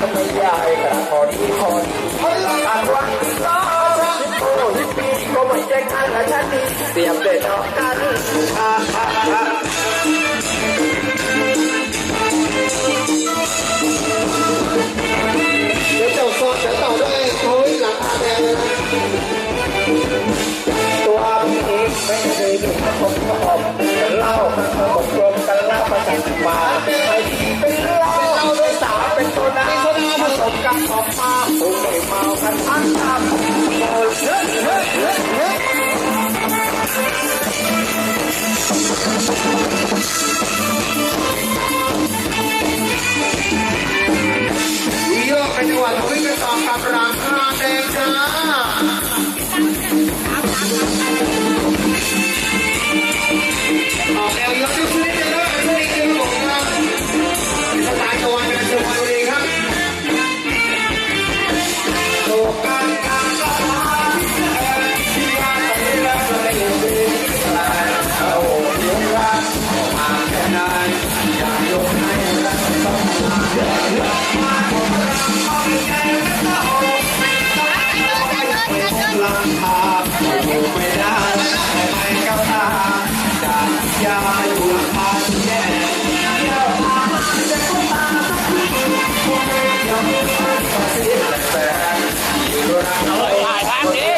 ก็ไม่ยากกระพอดีพอดีอาวังก็รักโอ้ยปีก็ไม่ใจกันละฉันนี่เสียมเด็ดออกกันเยวเจ้าซอเดี๋ยวเต่าด้วยโอ้ยหลังอาแดงเลตัวพี่เองไม่เคยดูข้าวผมข้าวผเล่าข้าวผมกลมกันเล่าประจันบาไม่ดีเป็นเล่า กับออกมาคงได้เมากันทั้งตามเมาเยอะเยอะเยอะเย ถ่ายภาพนี้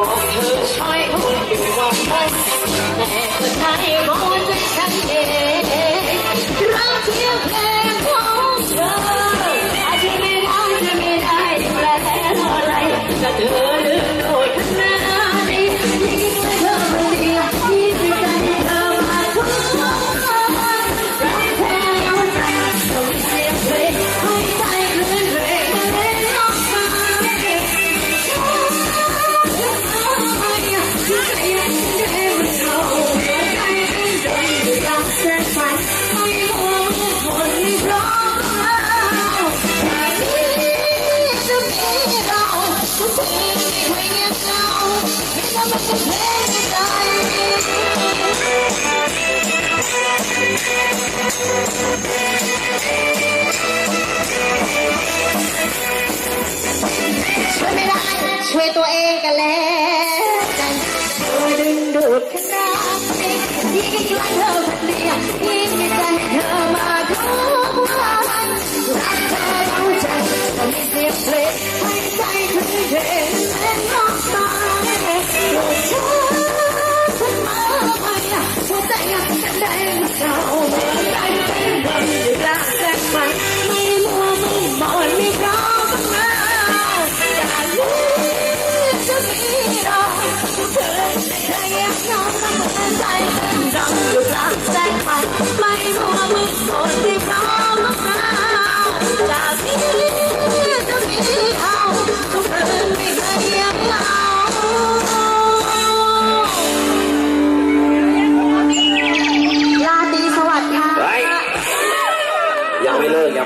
want to try you want to try it, you want to try. ช่วยตัวเองกันแล้วกันโดยดึงดูดฉันรักเองที่กำลัเธอคนเดียว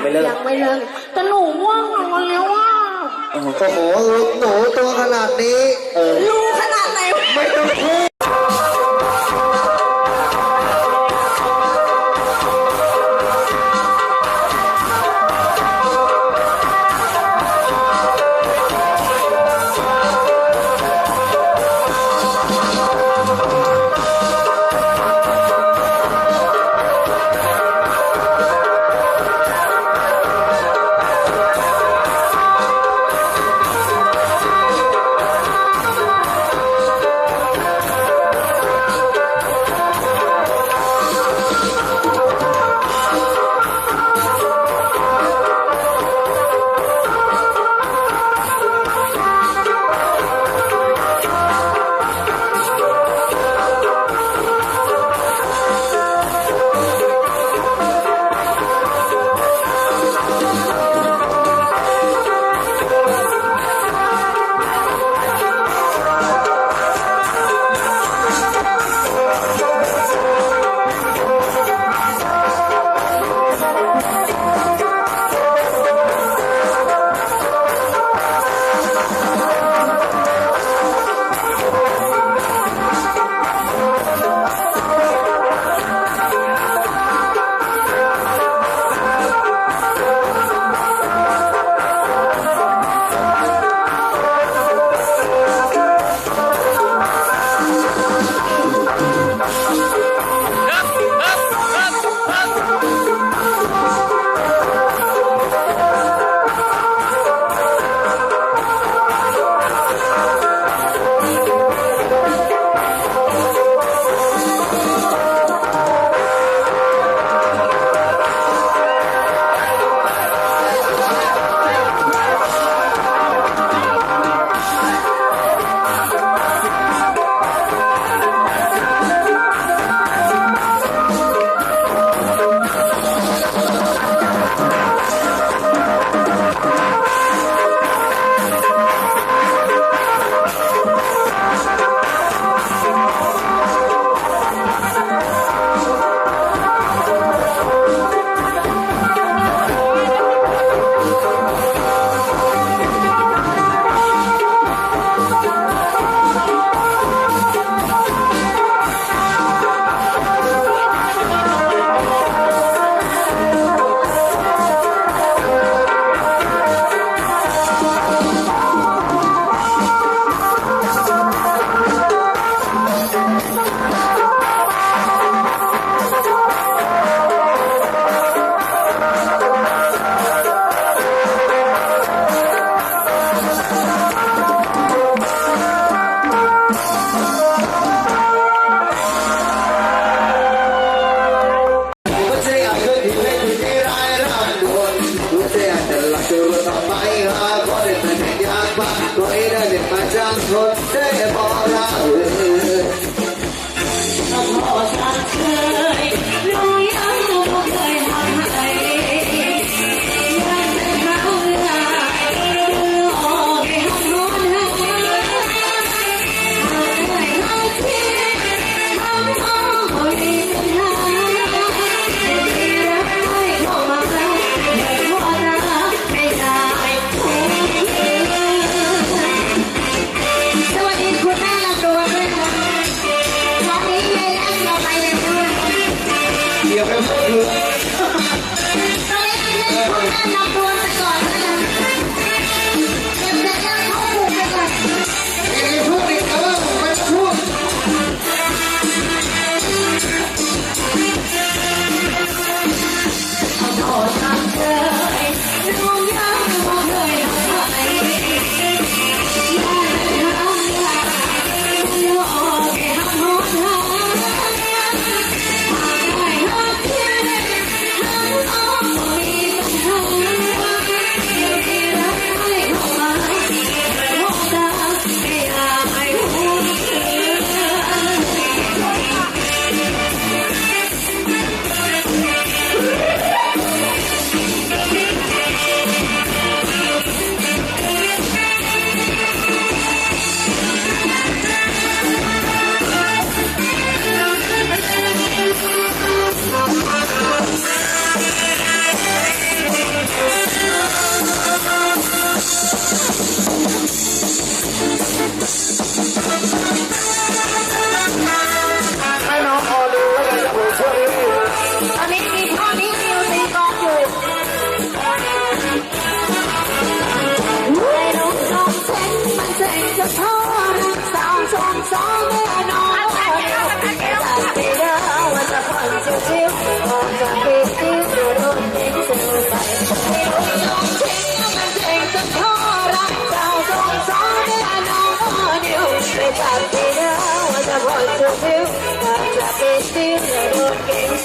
ไม่เลิกยังไม่เลิกแต่หนูว่างนอนแล้วว่าโอ้โห หนูตัวขนาดนี้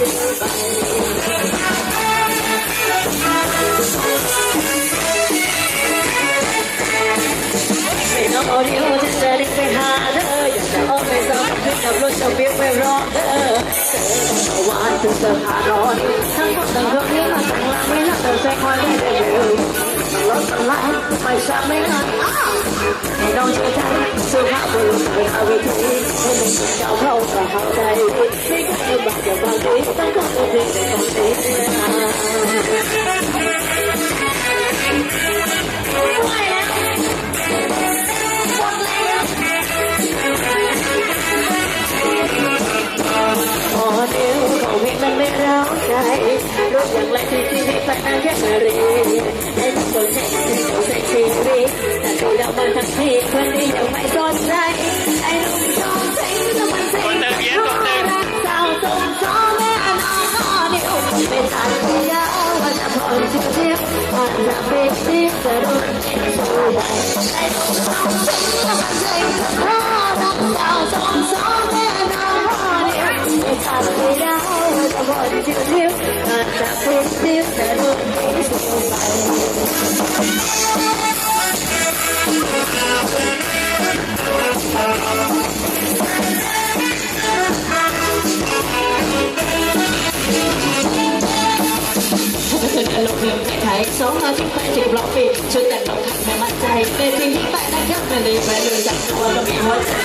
อนทิ้งเสียไม่ต้องเอาเดียวฉันจะรีบไปหาเธออยากจะออกไปซ้อมขึ้นกับรถจะเบี้ยวไปรอเธอเธอต้องหวานถึงจะขาร้อนทั้งคนทั้งคนนี้มาต่งหลังไม่รักเธอใจคอยได้เร็วมันรถมันไล่ได้เชื่อ ใจสุภาพบุรุษไปหาวิธีให้มันเป็นเจ้าเข้ากับเขาใจไม่เค วิมันไม่ร้าวใจรถอย่างไรที่ชีวิตมันน่าแค่มาเรีไอ้คนเซ็กซี่คนเซ็กซี่รีแต่ดูแล้วมันทั้งทีคนนี้ยังไม่สนใจไอ้หนุ่มชอบเซ็งแล้วมันเซ็งรักสาวสมชอบแม่น้องเดียวไม่ทันที่ยาวว่าจะพอชิวชิวว่าจะเป็นชิวจะโดนเอ็นชูไปไอ้หนุ่มชองแล้วมันเซ็งรักสาวสมชอบแม่น้องเดียวไม่ทันที่อชิวชิวว่าจะเป็นชิวจะโดเอ็นชูไปเป็นอารมณ์เรื่องไทยาทิ ตย์ไปถึงบล็อกปีชุดแต่งรองขัดไม่มั่นใจในสิ่งที่แปะนะครับไม่ได้แปะเลยจากตัวก็มีหัวใ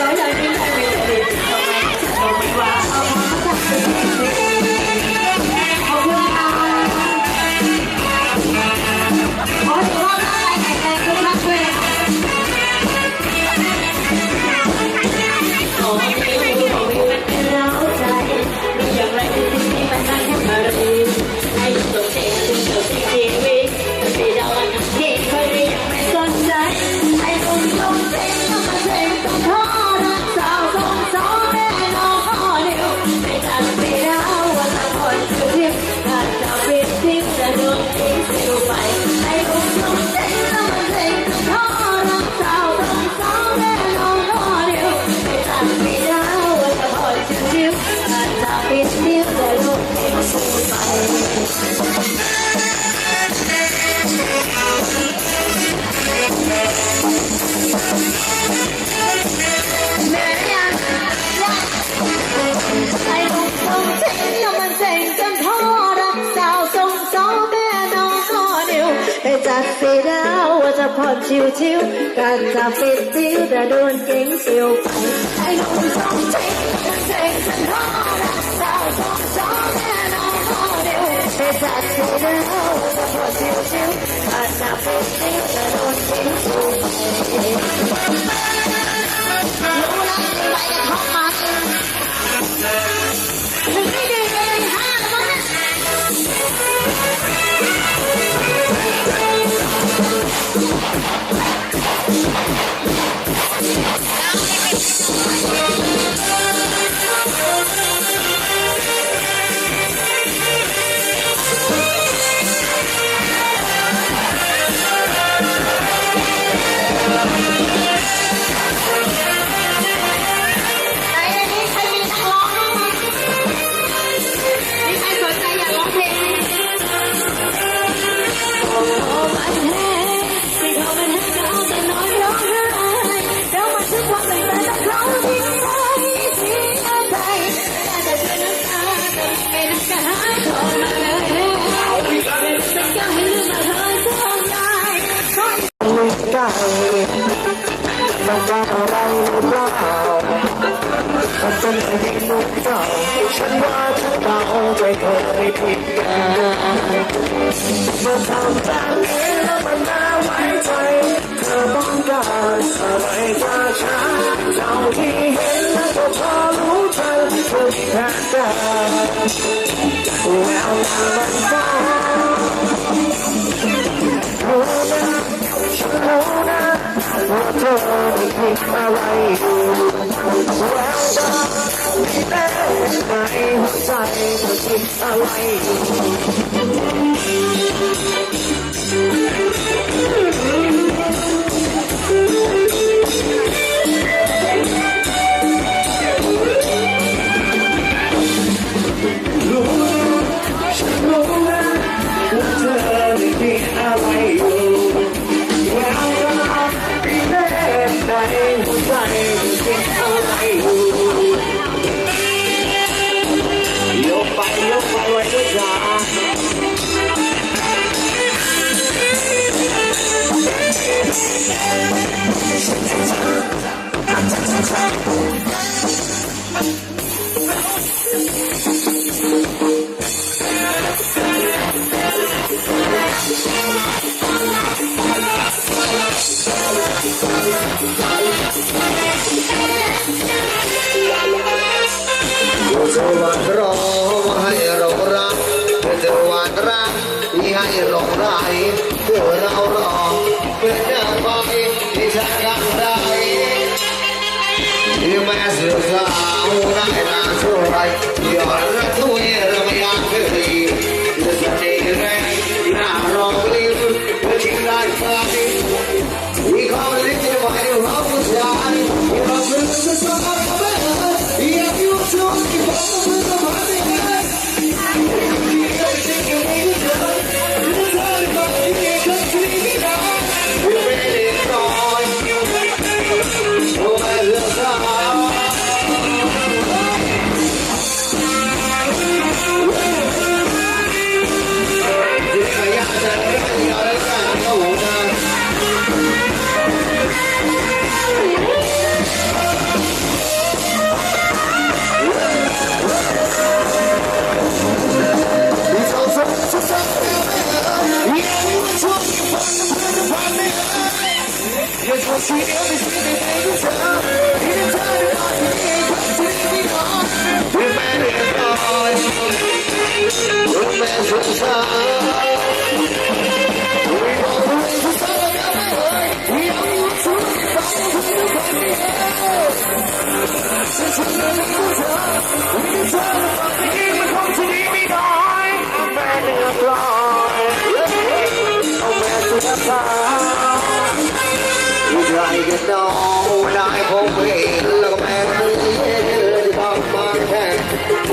จัดสีดาวว่าจะผ่อนชิวชิวการจะฟิตติ้วแต่โดนเก่งเสียวไปไอ้ลูกทรงเจ๋งมันเจ๋งจนพ่อรักสาวทรงสองแม่นองก็เดียวจัดสีดาวว่าจะผ่อนชิวชิวการจะฟิตติ้วแต่โดนเก่งเสียวไปรู้แล้วไปกันท้องมา มื่อทำแบบนี้แล้วมันน่าไว้ใจเธอต้องการอะไรจาฉันเท่าที่เห็นแล้วก็พอรู้ทันเธอมีแผนการแล้วมันฟ้ารู้นะฉันรู้นะว่าเธอไม่คิดอะไรอยู่แล้วตาที่แน่ ในหัวใจเธอคิดอะไรอยู่ สวัสดิ์รอให้เรารักเธอวันรักที่ให้เราได้เพื่อเรารอเพื่อจะไปที่ฉันรักได้ที่แม้เสือสาวได้นานเท่ารยอดรักตัวเราไม่อย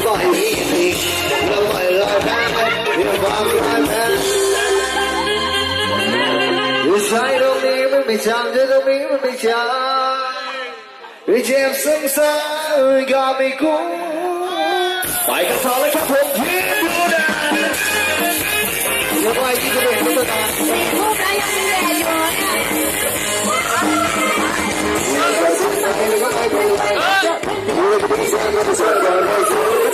บ่อยอีกเราบ่อยลอได้มีความรักนะอยู่ใช้ตรงนี้มันไม่ช่างอยู่ตรงนี้มันไม่ช่งไม่เจ็บซ้ำซ้ำก็ไม่คุ้มไปกันต่อเลยครับผมพี่ดูนะแล้วไปที่จะเป็นตุ๊กตา 我站在高高的山岗，手握着那把猎枪，瞄准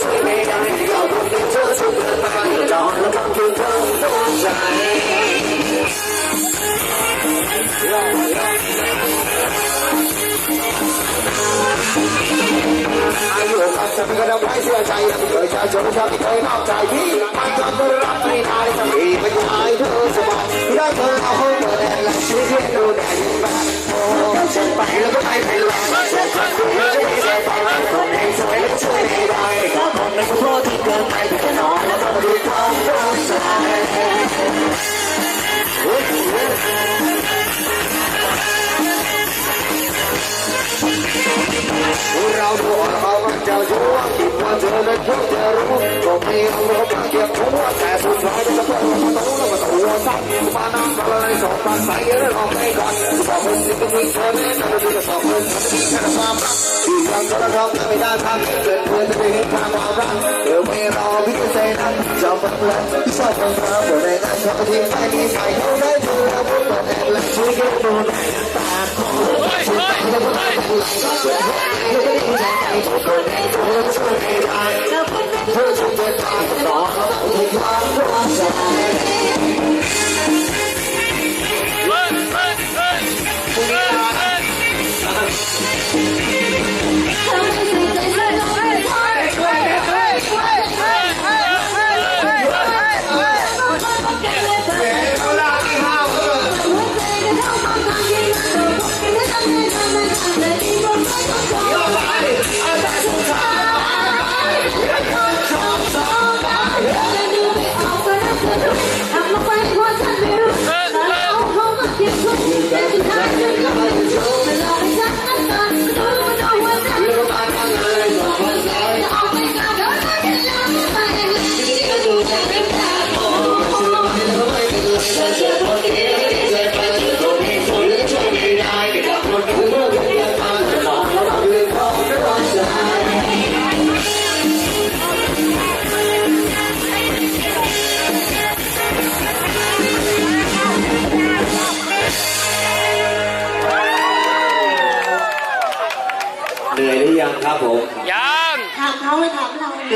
敌人，敌人倒下，我高兴得一蹦三尺高。 อายุกับฉันก็ต้ไม่เชื่อใจประชาชนชาวที่เคยนอกใจที่มันทำรักไม่ได้สักทีไม่ยายเธอสบายรักเธอเอาเปิดแอและชีวิตดูแลยิ่งบ้าโอ้ฉันไปแล้วก็ไม่ไปหรอก รู้ว่าเธอนั้นควรจะรู้ก็มีอารมณ์เก็บหัวแต่สุดท้ายจะต้องมาต้องแล้วมาตัวซ้ำมานั่มาเลยสองปันใส่แล้วลกอนบอกคสิ่ที่เธอเนี่ยนั่นคือบอกคนที่แค่ามรักที่ยังจะรักไม่ได้ทำเกิดเพื่นจะไห็รักเธอไม่รอพิจารณาจะมันแล้วที่ชอบมันมาเมื่อไรนั้นชอบที่ไปที่ไปเขาได้ดูแลผู้แอบละช่วยกัตาองเธอเธอเธอเธ Thank you.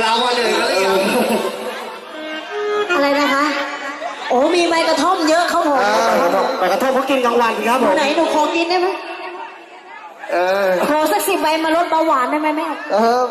เราอะเลยก็เลยยังอะไรนะคะ โอ้มีใบกระท่อมเยอะเขาบผมใบกระท่อมเขากินกลางวันครับผมไหนหนูขอกินได้ไหมเออขอสักสิบใบมาลดเบาหวานได้ไหมแม่ เออ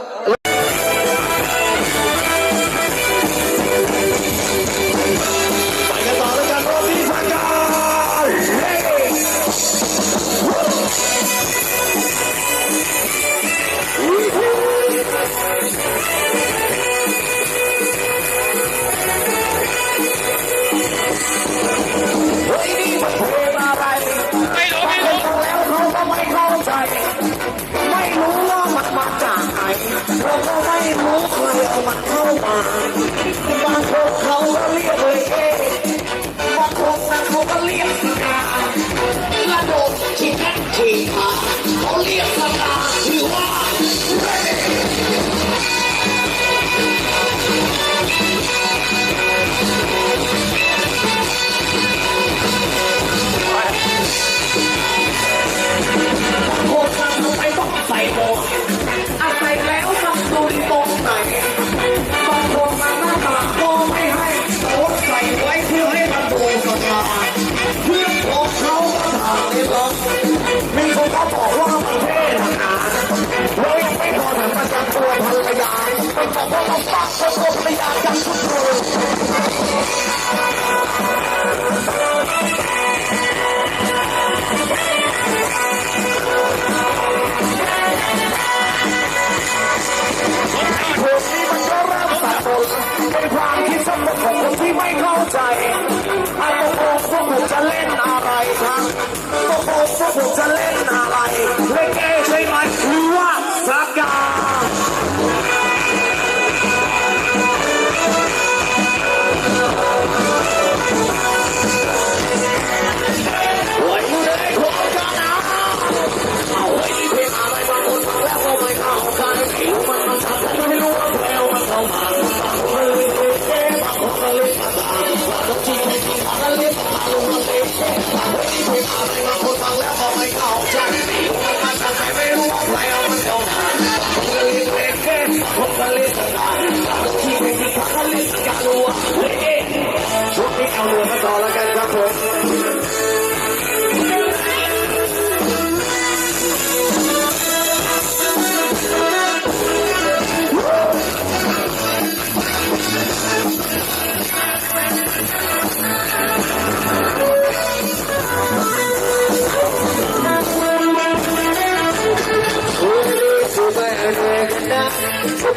ไม่รู้ใครเอามาเข้ามาบางคนเขาก็เรียกเลยเอ๊ะบางคนนเขาก็เรีกสาระดมที่นั่นที่มาเขาเรียกสกา Μην τα μόνο πάσω το πλοιάρια σου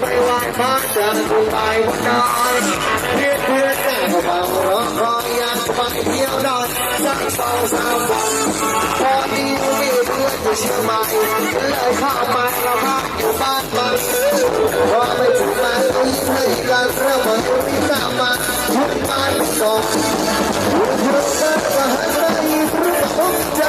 ไม่ไหวบ้านจะดูไปวันไหนเพื่อนเพื่อนแต่ก็เบาร้องร้อยยันไปเที่ยวดอนสักสองสามวันพอดีมีเพื่อนอยู่เชียงใหม่เลยเข้ามาเราพักอยู่บ้านบางซื่อพอไปถึงมาก็ยิ้มให้กันเรื่องมันที่ตามมาทุกบ้านสองทุกคนก็หันมายิ้มรู้ว่าผมจะ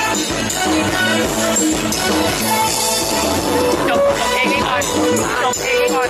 จบจบเพลงนี้ก่อนจบเพลงนี้ก่อน